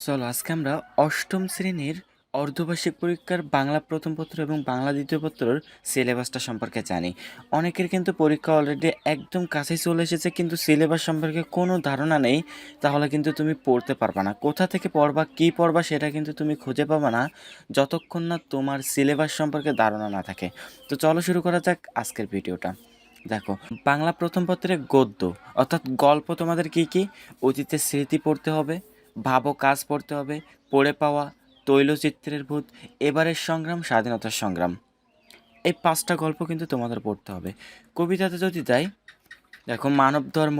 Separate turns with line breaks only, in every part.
চলো, আজকে আমরা অষ্টম শ্রেণির অর্ধবার্ষিক পরীক্ষার বাংলা প্রথম পত্র এবং বাংলা দ্বিতীয় পত্রর সিলেবাসটা সম্পর্কে জানি। অনেকের কিন্তু পরীক্ষা অলরেডি একদম কাছেই চলে এসেছে, কিন্তু সিলেবাস সম্পর্কে কোনো ধারণা নেই, তাহলে কিন্তু তুমি পড়তে পারবা না। কোথা থেকে পড়বা, কী পড়বা সেটা কিন্তু তুমি খুঁজে পাবা না, যতক্ষণ না তোমার সিলেবাস সম্পর্কে ধারণা না থাকে। তো চলো শুরু করা যাক আজকের ভিডিওটা। দেখো, বাংলা প্রথম পত্রে গদ্য, অর্থাৎ গল্প তোমাদের কি কি? অতীতের স্মৃতি পড়তে হবে ভাবো কাজ পড়তে হবে, পড়ে পাওয়া, তৈলচিত্রের ভূত, এবারের সংগ্রাম, স্বাধীনতার সংগ্রাম। এই পাঁচটা গল্প কিন্তু তোমাদের পড়তে হবে। কবিতাতে যদি তাই দেখো মানব ধর্ম,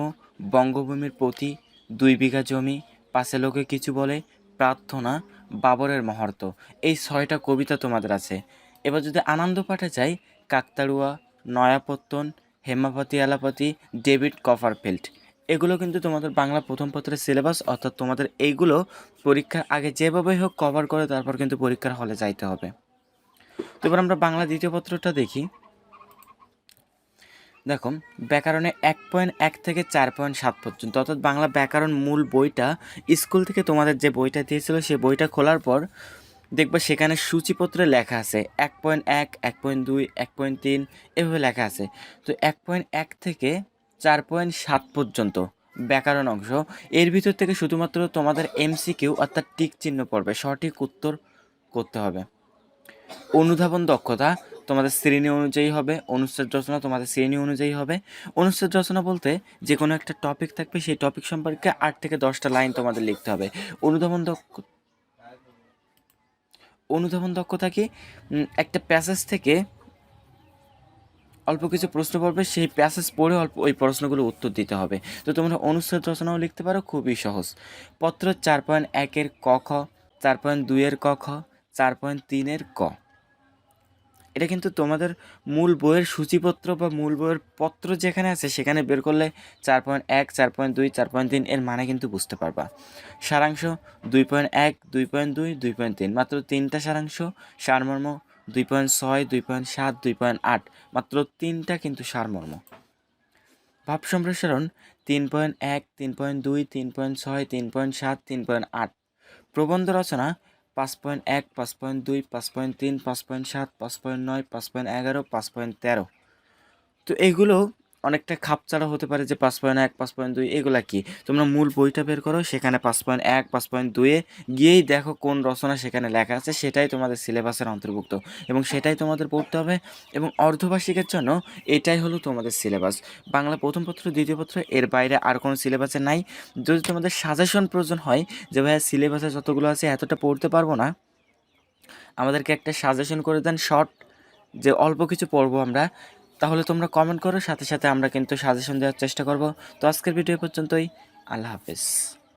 বঙ্গভূমির প্রতি দুই বিঘা জমি, পাশে লোকে কিছু বলে, প্রার্থনা, বাবরের মহর্ত। এই ছয়টা কবিতা তোমাদের আছে। এবার যদি আনন্দ পাঠে যাই, কাকতাড়ুয়া, নয়াপত্তন, হেমাপতি, এলাপতি, ডেভিড কফারফিল্ড এগুলো কিন্তু তোমাদের বাংলা প্রথম পত্রের সিলেবাস অর্থাৎ তোমাদের এইগুলো পরীক্ষার আগে যেভাবেই হোক কভার করে তারপর কিন্তু পরীক্ষার হলে যাইতে হবে। তো এবার আমরা বাংলা দ্বিতীয় পত্রটা দেখি। দেখো, ব্যাকরণে এক পয়েন্ট এক থেকে চার পয়েন্ট সাত পর্যন্ত, অর্থাৎ বাংলা ব্যাকরণ মূল বইটা স্কুল থেকে তোমাদের যে বইটা দিয়েছিল সেই বইটা খোলার পর দেখবা সেখানে সূচিপত্রে লেখা আছে এক পয়েন্ট এক এক পয়েন্ট দুই, এক পয়েন্ট তিন, এভাবে লেখা আছে। তো এক পয়েন্ট এক থেকে চার পয়েন্ট সাত পর্যন্ত ব্যাকরণ অংশ। এর ভিতর থেকে শুধুমাত্র তোমাদের এমসিকিউ অর্থাৎ টিক চিহ্ন পড়বে। সঠিক উত্তর করতে হবে। অনুধাবন দক্ষতা তোমাদের শ্রেণি অনুযায়ী হবে, অনুচ্ছেদ রচনা তোমাদের শ্রেণি অনুযায়ী হবে। অনুচ্ছেদ রচনা বলতে যে কোনো একটা টপিক থাকবে, সেই টপিক সম্পর্কে আট থেকে দশটা লাইন তোমাদের লিখতে হবে। অনুধাবন দক্ষ অনুধাবন দক্ষতা কি? একটা প্যাসেজ থেকে অল্প কিছু প্রশ্ন পড়বে, সেই প্যাসেজ পড়ে অল্প ওই প্রশ্নগুলো উত্তর দিতে হবে। তো তোমরা অনুচ্ছেদ রচনাও লিখতে পারো, খুবই সহজ। পত্র চার পয়েন্ট একের ক খ, চার পয়েন্ট দুইয়ের ক খ, চার পয়েন্ট তিনের ক। এটা কিন্তু তোমাদের মূল বইয়ের সূচিপত্র বা মূল বইয়ের পত্র যেখানে আছে, সেখানে বের করলে চার পয়েন্ট এক, চার পয়েন্ট দুই, চার পয়েন্ট তিন এর মানে কিন্তু বুঝতে পারবা। সারাংশ দুই পয়েন্ট এক, দুই পয়েন্ট দুই দুই পয়েন্ট তিন। মাত্র তিনটা সারাংশ, সারমর্ম দুই পয়েন্ট ছয়, দুই পয়েন্ট সাত, দুই পয়েন্ট আট, মাত্র তিনটা কিন্তু সারমর্ম। ভাব সম্প্রসারণ তিন পয়েন্ট এক, তিন পয়েন্ট দুই, তিন পয়েন্ট ছয়, তিন পয়েন্ট সাত, তিন পয়েন্ট আট। প্রবন্ধ রচনা পাঁচ পয়েন্ট এক, পাঁচ পয়েন্ট দুই, পাঁচ পয়েন্ট তিন, পাঁচ পয়েন্ট সাত, পাঁচ পয়েন্ট নয়, পাঁচ পয়েন্ট এগারো, পাঁচ পয়েন্ট তেরো। তো এগুলো অনেকটা খাপছাড়া হতে পারে যে পাঁচ পয়েন্ট এক, পাঁচ পয়েন্ট দুই, এগুলা কি? তোমরা মূল বইটা বের করো, সেখানে পাঁচ পয়েন্ট এক, পাঁচ পয়েন্ট দুইয়ে গিয়েই দেখো কোন রচনা সেখানে লেখা আছে, সেটাই তোমাদের সিলেবাসের অন্তর্ভুক্ত। এবং সেটাই তোমাদের পড়তে হবে, এবং অর্ধবার্ষিকের জন্য এটাই হলো তোমাদের সিলেবাস। বাংলা প্রথম পত্র, দ্বিতীয় পত্র, এর বাইরে আর কোনো সিলেবাসে নাই। যদি তোমাদের সাজেশন প্রয়োজন হয় যে ভাইয়া সিলেবাসে যতগুলো আছে এতটা পড়তে পারব না, আমাদেরকে একটা সাজেশন করে দেন, শর্ট, যে অল্প কিছু পড়ব আমরা তাহলে তোমরা কমেন্ট করো, সাথে সাথে আমরা কিন্তু সাজেশন দেওয়ার চেষ্টা করব। তো আজকের ভিডিও পর্যন্তই। আল্লাহ হাফেজ।